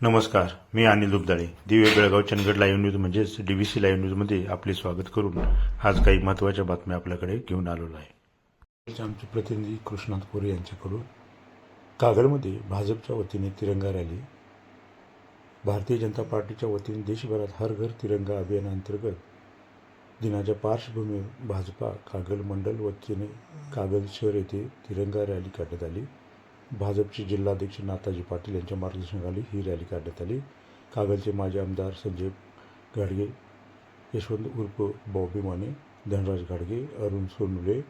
नमस्कार मी Anil Dubdale. Divya Belgaum Chandgad live news म्हणजेच D V live न्यूजमध्ये आपले स्वागत करून आज काही महत्त्वाच्या बातम्या आपल्याकडे घेऊन आलेलो आहे. आमचे प्रतिनिधी कृष्णात कोरे यांच्याकडून कागलमध्ये भाजपच्या वतीने तिरंगा रॅली भारतीय जनता पार्टीच्या वतीने देशभरात हर घर तिरंगा अभियानाअंतर्गत दिनाच्या पार्श्वभूमीवर भाजपा कागल मंडल वतीने कागल शहर येथे तिरंगा रॅली काढण्यात आली. भाजपचे जिल्हाध्यक्ष नाताजी पाटील यांच्या मार्गदर्शनाखाली ही रॅली काढण्यात आली. कागलचे माजी आमदार संजय गाडगे यशवंत उर्फ बॉबी माने धनराज गाडगे अरुण सोनुले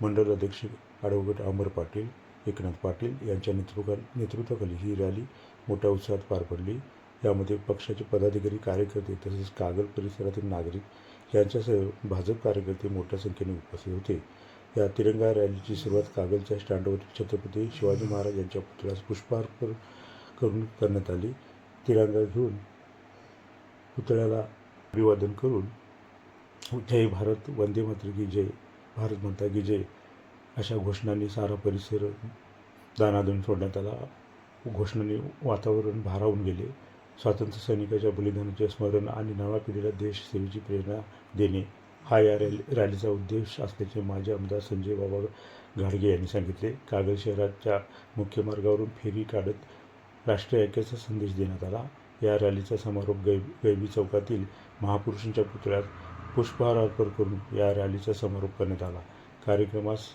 मंडल अध्यक्ष ॲडव्होकेट अमर पाटील एकनाथ पाटील यांच्या नेतृत्वा नेतृत्वाखाली ही रॅली मोठ्या उत्साहात पार पडली. यामध्ये पक्षाचे पदाधिकारी कार्यकर्ते तसेच कागल परिसरातील नागरिक यांच्यासह भाजप कार्यकर्ते मोठ्या संख्येने उपस्थित होते. या तिरंगा रॅलीची सुरुवात कागलच्या स्टँडवर छत्रपती शिवाजी महाराज यांच्या पुतळ्यास पुष्पार्पण करून करण्यात आली. तिरंगा घेऊन पुतळ्याला अभिवादन करून जय भारत वंदे मात्र की जय. भारत माता की जय. अशा घोषणांनी सारा परिसर दानादून सोडण्यात आला. घोषणांनी वातावरण भारावून गेले. स्वातंत्र्य सैनिकाच्या बलिदानाचे स्मरण आणि नव्या पिढीला देश सेवेची प्रेरणा देणे हा या रॅली रॅलीचा उद्देश असल्याचे माजी आमदार संजय बाबा घाडगे यांनी सांगितले. कागल शहराच्या मुख्य मार्गावरून फेरी काढत राष्ट्रीय ऐक्याचा संदेश देण्यात आला. या रॅलीचा समारोप गै गैबी चौकातील महापुरुषांच्या पुतळ्यात पुष्पहार अर्पण करून या रॅलीचा समारोप करण्यात आला. कार्यक्रमास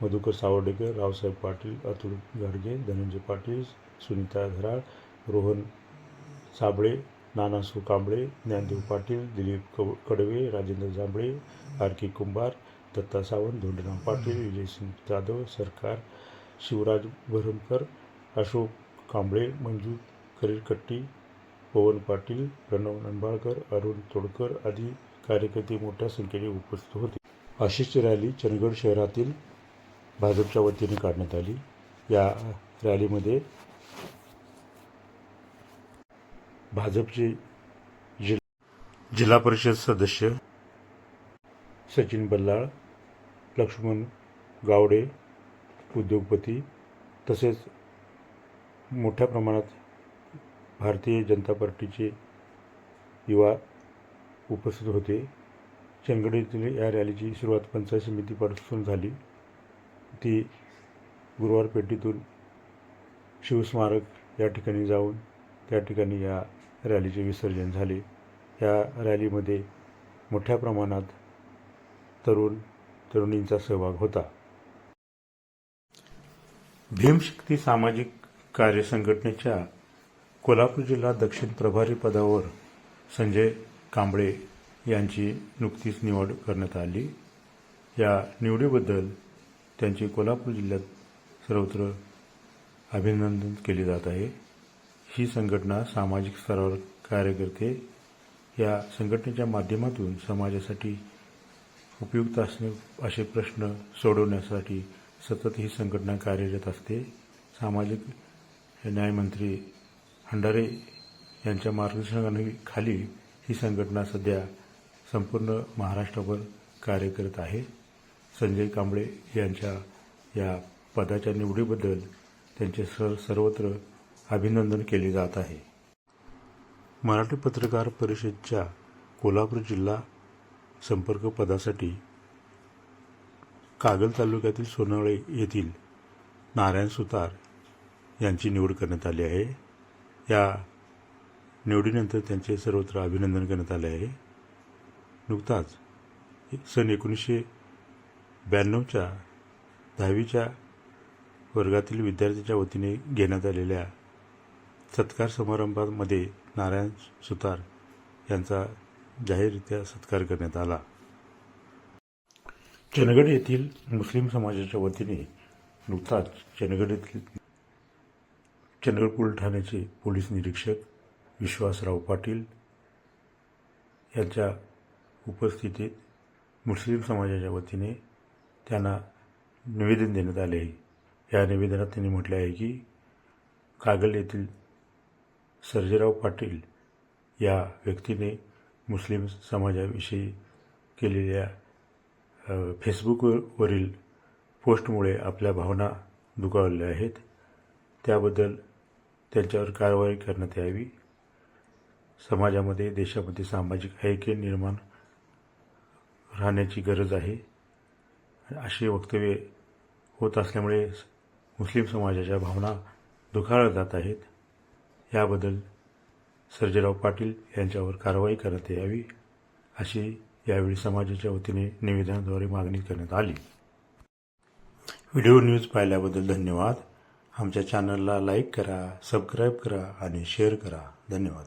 मधुकर सावर्डेकर रावसाहेब पाटील अतुल गाडगे धनंजय पाटील सुनीता धराळ रोहन साबळे नानासू कांबळे ज्ञानदेव पाटील दिलीप कव कडवे राजेंद्र जांभळे आर के कुंभार दत्ता सावंत धोंडराम पाटील विजयसिंग जाधव सरकार शिवराज भरमकर अशोक कांबळे मंजू करीरकट्टी पवन पाटील प्रणव नंबाळकर अरुण तोडकर आदी कार्यकर्ते मोठ्या संख्येने उपस्थित होते. अशीच रॅली चंदगड शहरातील भाजपच्या वतीने काढण्यात आली. या रॅलीमध्ये भाजपचे जिल जिल्हा परिषद सदस्य. सचिन बल्लाळ लक्ष्मण गावडे उद्योगपती तसेच मोठ्या प्रमाणात भारतीय जनता पार्टीचे युवा उपस्थित होते. चंदगड येथील या रॅलीची सुरुवात पंचायत समितीपासून झाली. ती गुरुवार पेठेतून शिवस्मारक या ठिकाणी जाऊन त्या ठिकाणी या रॅलीचे विसर्जन झाले. या रॅलीमध्ये मोठ्या प्रमाणात तरुण तरुणींचा सहभाग होता. भीमशक्ती सामाजिक कार्य संघटनेच्या कोल्हापूर जिल्हा दक्षिण प्रभारी पदावर संजय कांबळे यांची नुकतीच निवड करण्यात आली. या निवडीबद्दल त्यांचे कोल्हापूर जिल्ह्यात सर्वत्र अभिनंदन केले जात आहे. ही संघटना सामाजिक स्तरावर कार्य करते. या संघटनेच्या माध्यमातून समाजासाठी उपयुक्त असणे असे प्रश्न सोडवण्यासाठी सतत ही संघटना कार्यरत असते. सामाजिक न्यायमंत्री हंडारे यांच्या मार्गदर्शनाखाली ही संघटना सध्या संपूर्ण महाराष्ट्रभर कार्य करत आहे. संजय कांबळे यांच्या या पदाच्या निवडीबद्दल त्यांचे सर सर्वत्र अभिनंदन केले जात आहे. मराठी पत्रकार परिषदच्या कोल्हापूर जिल्हा संपर्क पदासाठी कागल तालुक्यातील सोनावळे येथील नारायण सुतार यांची निवड करण्यात आली आहे. या निवडीनंतर त्यांचे सर्वत्र अभिनंदन करण्यात आले आहे. नुकताच सन एकोणीसशे ब्याण्णवच्या दहावीच्या वर्गातील विद्यार्थ्याच्या वतीने घेण्यात आलेल्या सत्कार समारंभामध्ये नारायण सुतार यांचा जाहीररित्या सत्कार करण्यात आला. चंदगड येथील मुस्लिम समाजाच्या वतीने नुकताच चंदगड येथील चंदगड पोलीस ठाण्याचे पोलीस निरीक्षक विश्वासराव पाटील यांच्या उपस्थितीत मुस्लिम समाजाच्या वतीने त्यांना निवेदन देण्यात आले आहे. या निवेदनात त्यांनी म्हटले आहे की कागल येथील सर्जेराव पाटील या व्यक्तीने मुस्लिम समाजाविषयी केलेल्या फेसबुकवरील पोस्टमुळे आपल्या भावना दुखावल्या आहेत. त्याबद्दल त्यांच्यावर कारवाई करण्यात यावी. समाजामध्ये देशामध्ये सामाजिक ऐक्य निर्माण राहण्याची गरज आहे. अशी वक्तव्ये होत असल्यामुळे मुस्लिम समाजाच्या भावना दुखावल्या जात आहेत. याबद्दल सर्जेराव पाटील यांच्यावर कारवाई करण्यात यावी अशी यावेळी समाजाच्या वतीने निवेदनाद्वारे मागणी करण्यात आली. व्हिडिओ न्यूज पाहिल्याबद्दल धन्यवाद. आमच्या चॅनलला लाईक करा सबस्क्राईब करा आणि शेअर करा. धन्यवाद.